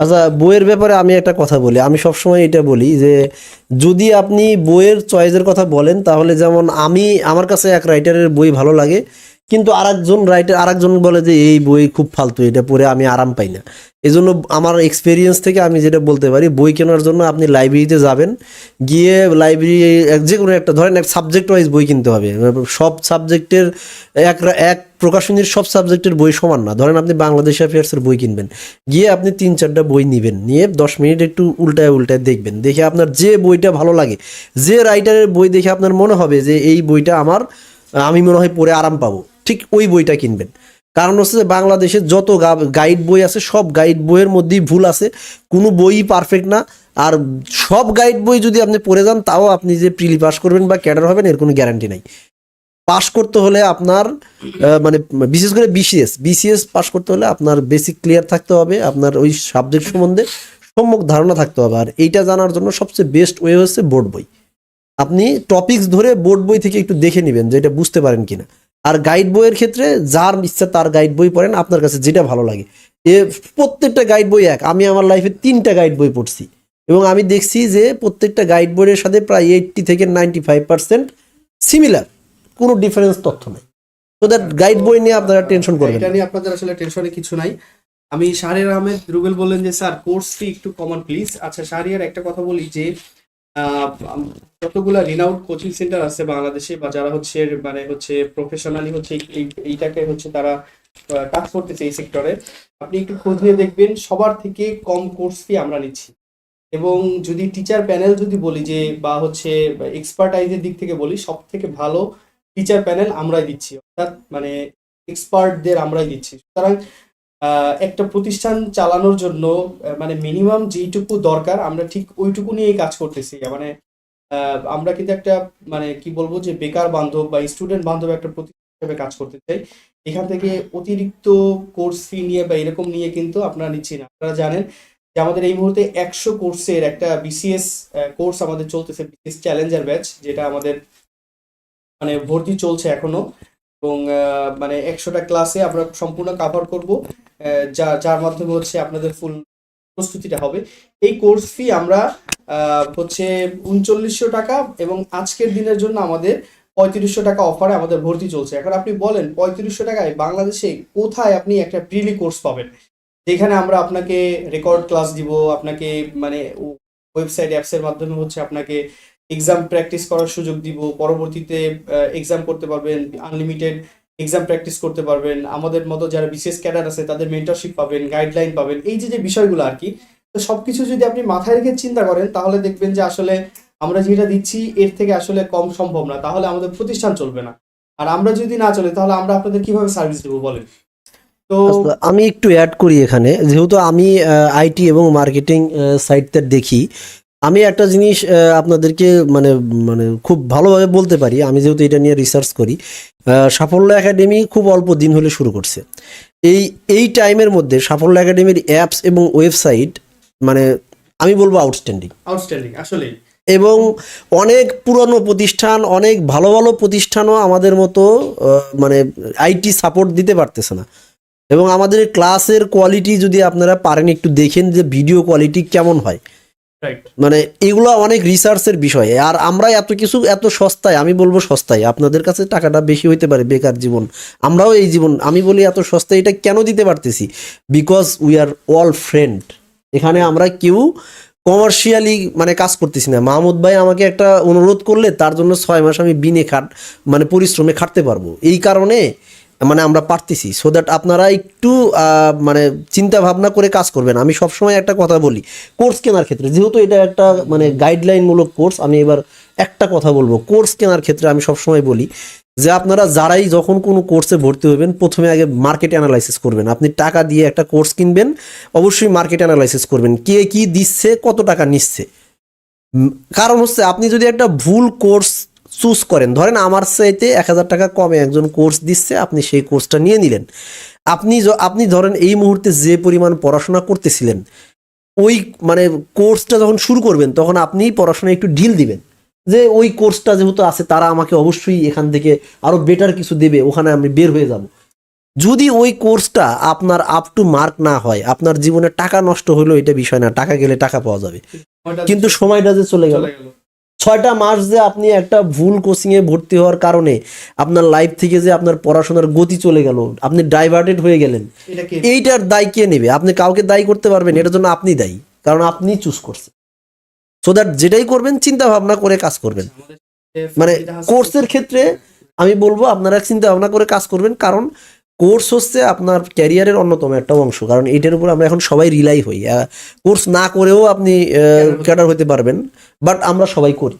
আচ্ছা বইয়ের ব্যাপারে আমি একটা কথা বলি। আমি সবসময় এটা বলি যে, যদি আপনি বইয়ের চয়েসের কথা বলেন, তাহলে যেমন আমি, আমার কাছে এক রাইটারের বই ভালো লাগে। কিন্তু আরেকজন রাইটার আরেকজন বলে যে, এই বই খুব ফালতু, এটা পড়ে আমি আরাম পাই না। এই জন্য আমার এক্সপিরিয়েন্স থেকে আমি যেটা বলতে পারি, বই কেনার জন্য আপনি লাইব্রেরিতে যাবেন, গিয়ে লাইব্রেরি যে কোনো একটা, ধরেন এক সাবজেক্ট ওয়াইজ বই কিনতে হবে। সব সাবজেক্টের এক এক প্রকাশনীর সব সাবজেক্টের বই সমান না। ধরেন আপনি বাংলাদেশ অ্যাফেয়ার্সের বই কিনবেন, গিয়ে আপনি তিন, চারটা বই নেবেন, নিয়ে দশ মিনিট একটু উল্টায় উল্টায় দেখবেন। দেখে আপনার যে বইটা ভালো লাগে, যে রাইটারের বই দেখে আপনার মনে হবে যে, এই বইটা আমার, আমি মনে হয় পড়ে আরাম পাবো। ঠিক ওই বইটা কিনবেন। কারণ হচ্ছে যে বাংলাদেশের যত গাইড বই আছে, সব গাইড বইয়ের মধ্যেই ভুল আছে। কোনো বইই পারফেক্ট না। আর সব গাইড বই যদি আপনি পড়ে যান, তাও আপনি যে প্রিলি পাস করবেন বা ক্যাডার হবেন, এর কোনো গ্যারান্টি নাই। পাস করতে হলে আপনার মানে বিশেষ করে বিসিএস বিসিএস পাস করতে হলে আপনার বেসিক ক্লিয়ার থাকতে হবে, আপনার ওই সাবজেক্ট সম্বন্ধে সম্যক ধারণা থাকতে হবে। আর এইটা জানার জন্য সবচেয়ে বেস্ট ওয়ে হচ্ছে বোর্ড বই। আপনি টপিকস ধরে বোর্ড বই থেকে একটু দেখে নেবেন যে এটা বুঝতে পারেন কিনা। আর গাইড বইয়ের ক্ষেত্রে যার ইচ্ছা তার গাইড বই পড়েন, আপনার কাছে যেটা ভালো লাগে। এ প্রত্যেকটা গাইড বই এক। আমি আমার লাইফে তিনটা গাইড বই পড়ছি। এবং আমি দেখছি যে প্রত্যেকটা গাইড বইয়ের সাথে প্রায় এইটটি থেকে নাইনটি ফাইভ পার্সেন্ট সিমিলার কোনো ডিফারেন্স তথ্য নেই। তো দ্যাট গাইড বই নিয়ে আপনারা টেনশন করবেন এটা নিয়ে আপনাদের আসলে টেনশনে কিছু নাই। আমি শাহরিয়ার আহমেদ রুবেল বললেন যে, স্যার কোর্স ফি একটু কমন প্লিজ আচ্ছা শাহরিয়ার, একটা কথা বলি যে যতগুলা রিনাউড কোচিং সেন্টার আছে বাংলাদেশে বা যারা হচ্ছে মানে হচ্ছে প্রফেশনালি হচ্ছে এই- এই- এইটাকে হচ্ছে তারা কাজ করতেছে এই সেক্টরে আপনি একটু খোঁজ নিয়ে দেখবেন, সবার থেকে কম কোর্স ফি আমরা নিচ্ছি। এবং যদি টিচার প্যানেল যদি বলি যে, বা হচ্ছে এক্সপার্টাইজের দিক থেকে বলি সব থেকে ভালো টিচার প্যানেল আমরাই দিচ্ছি। অর্থাৎ মানে এক্সপার্টদের আমরাই দিচ্ছি। সুতরাং একটা প্রতিষ্ঠান চালানোর জন্য মানে মিনিমাম যেইটুকু দরকার, আমরা ঠিক ওইটুকু নিয়েই কাজ করতেছি। মানে আমরা কিন্তু একটা মানে কি বলব যে বেকার বান্ধব বা স্টুডেন্ট বান্ধব একটা প্রতিষ্ঠান হিসেবে কাজ করতে চাই। এখান থেকে অতিরিক্ত কোর্স ফি নিয়ে বা এরকম নিয়ে কিন্তু আপনারা নিচ্ছি না। আপনারা জানেন যে আমাদের এই মুহূর্তে একশো কোর্সের একটা বিসিএস কোর্স আমাদের চলতেছে বিসিএস চ্যালেঞ্জার ব্যাচ যেটা আমাদের মানে ভর্তি চলছে এখনও। এবং মানে একশোটা ক্লাসে আমরা সম্পূর্ণ কাভার করব। যা, যার মাধ্যমে হচ্ছে আপনাদের ফুল প্রস্তুতিটা হবে। এই কোর্স ফি আমরা হচ্ছে উনচল্লিশশো টাকা এবং আজকের দিনের জন্য আমাদের পঁয়ত্রিশশো টাকা অফারে আমাদের ভর্তি চলছে। এখন আপনি বলেন, পঁয়ত্রিশশো টাকায় বাংলাদেশে কোথায় আপনি একটা প্রিলি কোর্স পাবেন? যেখানে আমরা আপনাকে রেকর্ড ক্লাস দিব, আপনাকে মানে ওয়েবসাইট অ্যাপসের মাধ্যমে হচ্ছে আপনাকে এক্সাম প্র্যাকটিস করার সুযোগ দিব পরবর্তীতে এক্সাম করতে পারবেন আনলিমিটেড এক্সাম প্র্যাকটিস করতে পারবেন। আমাদের মতো যারা বিশেষ ক্যাডার আছে তাদের মেন্টরশিপ পাবেন গাইডলাইন পাবেন এই যে যে বিষয়গুলো আর কি তো সবকিছু যদি আপনি মাথায় রেখে চিন্তা করেন তাহলে দেখবেন যে আসলে আমরা যেটা দিচ্ছি এর থেকে আসলে কম সম্ভব না তাহলে আমাদের প্রতিষ্ঠান চলবে না। আর আমরা যদি না চলে তাহলে আমরা আপনাদের কীভাবে সার্ভিস দেবো বলেন? তো আচ্ছা, আমি একটু অ্যাড করি এখানে যেহেতু আমি আইটি এবং মার্কেটিং সাইটটা দেখি আমি একটা জিনিস আপনাদেরকে মানে মানে খুব ভালোভাবে বলতে পারি। আমি যেহেতু এটা নিয়ে রিসার্চ করি সাফল্য একাডেমি খুব অল্প দিন হলে শুরু করছে। এই এই টাইমের মধ্যে সাফল্য একাডেমির অ্যাপস এবং ওয়েবসাইট মানে আমি বলব আউটস্ট্যান্ডিং আউটস্ট্যান্ডিং আসলেই। এবং অনেক পুরনো প্রতিষ্ঠান অনেক ভালো ভালো প্রতিষ্ঠানও আমাদের মতো মানে আইটি সাপোর্ট দিতে পারতেছে না। এবং আমাদের ক্লাসের কোয়ালিটি যদি আপনারা পারেন একটু দেখেন যে ভিডিও কোয়ালিটি কেমন হয়। মানে এগুলো অনেক রিসার্চের বিষয়। আর আমরা এত কিছু, এত সস্তায়, আমি বলব সস্তায়, আপনাদের কাছে টাকাটা বেশি হইতে পারে বেকার জীবন। আমরাও এই জীবন, আমি বলি এত সস্তায়, এটা কেন দিতে পারতেছি? Because we are all friend এখানে আমরা কেউ কমার্শিয়ালি মানে কাজ করতেছি না। মাহমুদ ভাই আমাকে একটা অনুরোধ করলে, তার জন্য ছয় মাস আমি বিনে খাট মানে পরিশ্রমে খাটতে পারব। এই কারণে মানে আমরা পারতেছি। সো দ্যাট আপনারা একটু মানে চিন্তা ভাবনা করে কাজ করবেন। আমি সবসময় একটা কথা বলি কোর্স কেনার ক্ষেত্রে। যেহেতু এটা একটা মানে গাইডলাইনমূলক কোর্স আমি এবার একটা কথা বলব। কোর্স কেনার ক্ষেত্রে আমি সবসময় বলি যে আপনারা যারাই যখন কোনো কোর্সে ভর্তি হবেন, প্রথমে আগে মার্কেট অ্যানালাইসিস করবেন। আপনি টাকা দিয়ে একটা কোর্স কিনবেন, অবশ্যই মার্কেট অ্যানালাইসিস করবেন। কে কি দিচ্ছে, কত টাকা নিচ্ছে? কারণ হচ্ছে আপনি যদি একটা ভুল কোর্স চুজ করেন। ধরেন আমার চাইতে এক হাজার টাকা কমে একজন কোর্স দিচ্ছে আপনি সেই কোর্সটা নিয়ে নিলেন। আপনি আপনি ধরেন এই মুহূর্তে যে পরিমাণ পড়াশোনা করতেছিলেন ওই মানে কোর্সটা যখন শুরু করবেন তখন আপনি পড়াশোনা একটু ঢিল দিবেন। যে ওই কোর্সটা যেহেতু আছে তারা আমাকে অবশ্যই এখান থেকে আরও বেটার কিছু দেবে ওখানে আমি বের হয়ে যাব। যদি ওই কোর্সটা আপনার আপ টু মার্ক না হয় আপনার জীবনে টাকা নষ্ট হলো এটা বিষয় না টাকা গেলে টাকা পাওয়া যাবে। কিন্তু সময়টা যে চলে গেল। ছয়টা মাস যে আপনি একটা ভুল কোচিংয়ে ভর্তি হওয়ার কারণে আপনার লাইফ থেকে যে আপনার পড়াশোনার গতি চলে গেল আপনি ডাইভার্টেড হয়ে গেলেন এইটার দায় কে নেবে? আপনি কাউকে দায়ী করতে পারবেন এটার জন্য আপনি দায়ী কারণ আপনি চুজ করছেন। সো দ্যাট যেটাই করবেন চিন্তা ভাবনা করে কাজ করবেন। মানে কোর্সের ক্ষেত্রে আমি বলব আপনারা চিন্তা ভাবনা করে কাজ করবেন কারণ কোর্স হচ্ছে আপনার ক্যারিয়ারের অন্যতম একটা অংশ কারণ এটার উপর আমরা এখন সবাই রিলাই হই। কোর্স না করেও আপনি ক্যাডার হতে পারবেন বাট আমরা সবাই করি।